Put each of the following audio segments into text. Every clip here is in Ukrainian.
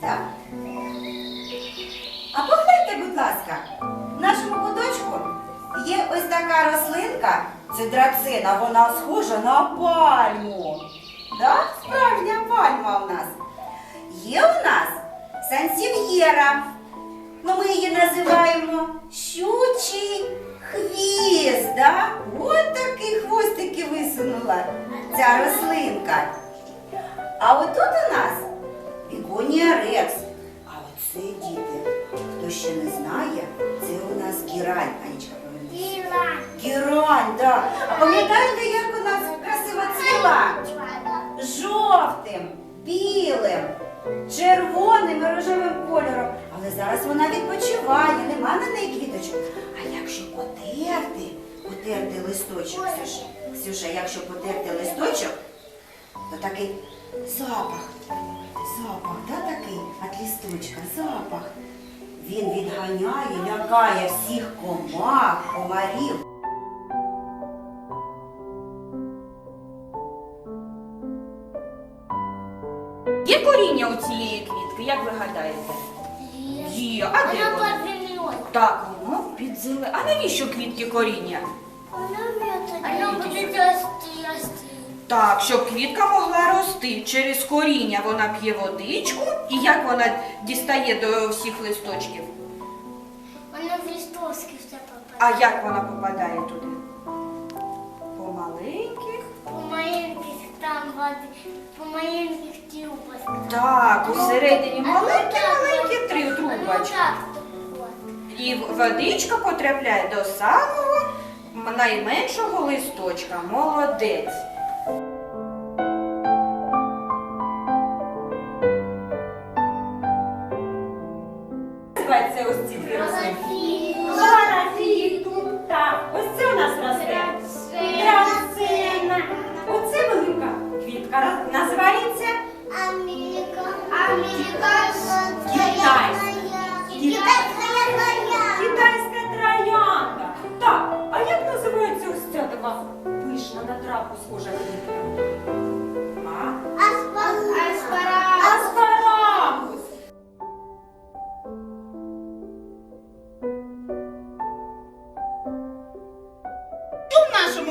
Так. А погляньте, будь ласка, в нашому куточку є ось така рослинка, це драцина, вона схожа на пальму. Так, Справжня пальма у нас. Є у нас сансів'єра. Ну, Ми її називаємо щучий хвіст. Да? От такі хвостики висунула ця рослинка. А отут у нас бігонія рекс. А оце діти, хто ще не знає, це у нас гірань. Анічка, пам'ятаєш? Гірань, так. А пам'ятаєте, як у нас красиво цвіла? Жовтим, білим, червоним і рожевим кольором. Але зараз вона відпочиває, нема на неї квіточок. А якщо потерти, потерти листочок, Ксюша, Ксюша, якщо потерти листочок, то такий запах. Запах, да, такий від лісточка, запах. Він відганяє, лякає всіх комах, комарів. Є коріння у цієї квітки, як ви гадаєте? Є. А де воно? Так, воно під зеле. А навіщо квітки коріння? Оно будет расти, расти. Так, щоб квітка могла рости. Через коріння вона п'є водичку. І як вона дістає до всіх листочків? Оно в листовке все попадає. А як вона попадає туди? По маленьких. По маленьких там воды, по маленьких тюбочках. Так, усередині маленькі-маленькі три трубочки. І водичка потрапляє до самого найменшого листочка. Молодець. 自己的。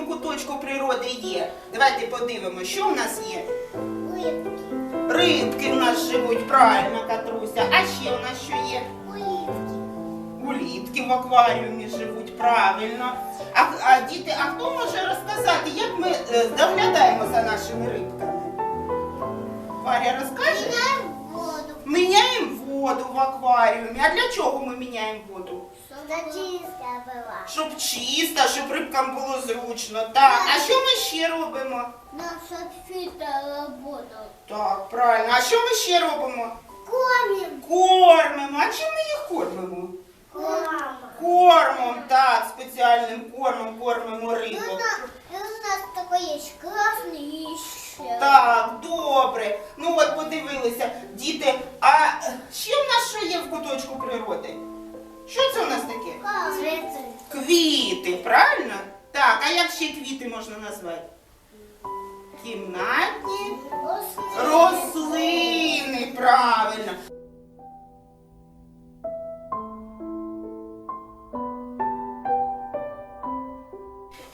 Куточку природи є? Давайте подивимося, що в нас є. Рибки в нас живуть, правильно, Катруся. А ще в нас що є? Улітки Улітки в акваріумі живуть, правильно. А, а діти, а хто може розказати, як ми е, доглядаємо за нашими рибками? Варя розкаже? Міняємо воду в акваріумі. А для чого ми міняємо воду? Щоб чисто, щоб рибкам було зручно. Так, а що ми ще робимо? Наша фита работала. Так, правильно. А що ми ще робимо? Кормим. Кормимо. А чим ми їх кормимо? Мама. Кормом, так, спеціальним кормом кормимо И рибу. у нас, и у нас такой есть красный еще. Так, добре. Ну от подивилися, діти, а ще в нас що є в куточку природи? Що це у нас таке? Цветы. Квіти, правильно? Так, а як ще квіти можна назвати? Кімнатні рослини, правильно.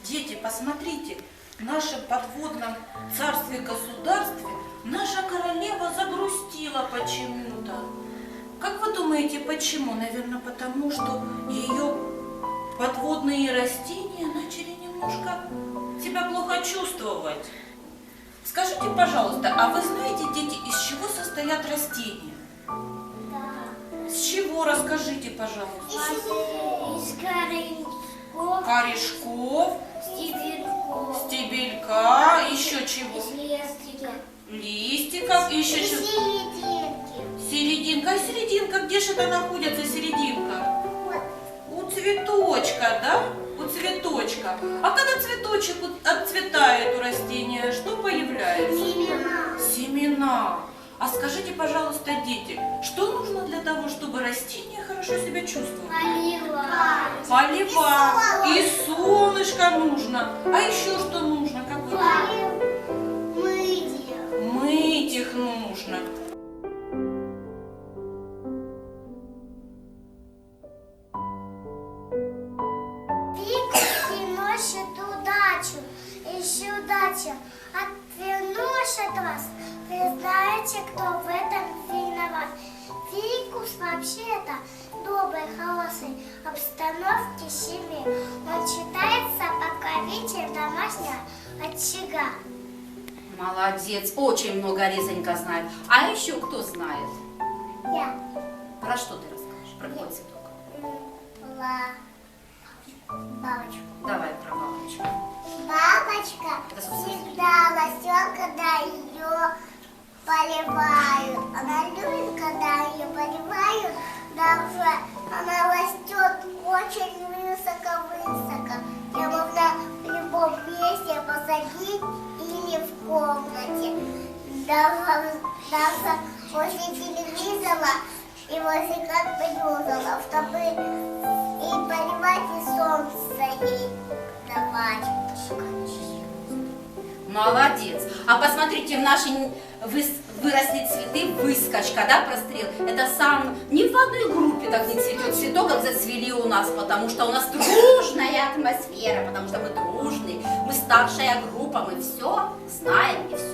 Дети, посмотрите, в нашем подводном царстве государстве наша королева загрустила почему-то. Как вы думаете, почему? Наверное, потому что ее подводные растения начали немножко себя плохо чувствовать. Скажите, пожалуйста, а вы знаете, дети, из чего состоят растения? С чего? Расскажите, пожалуйста. Из корешков, Корешков, стебельков, стебелька, еще чего? из листиков, Листиков, еще чего? Серединка. А серединка, где же это находится серединка? У цветочка, да? У цветочка. А когда цветочек отцветает у растения, что появляется? Семена. Семена. А скажите, пожалуйста, дети, что нужно для того, чтобы растение хорошо себя чувствовало? Поливать. Полива. И солнышко нужно. А еще что нужно? Как вы думаете? Мыть. Мыть их нужно. Знаете, кто в этом виноват? Фикус вообще-то добрый, хороший, обстановки семьи. Он считается покровителем домашнего очага. Молодец, очень много Резонька знает. А еще кто знает? Я. Про что ты расскажешь? Про какой цветок? Ла. Бабочку. Давай про бабочку. Бабочка всегда растет, когда ее поливают. Она любит, когда ее поливают. Даже она растет очень высоко-высоко. Ее можно в любом месте посадить или в комнате. Даже, даже после телевизора и возле компьютера, чтобы и поливать, и солнце ей давать. Молодец. А посмотрите, в нашей выс- выросли цветы выскочка, да, прострел. Это сам ни в одной группе так не цветет цветок, как зацвели у нас, потому что у нас дружная атмосфера, потому что мы дружные, мы старшая группа, мы все знаем и все умеем.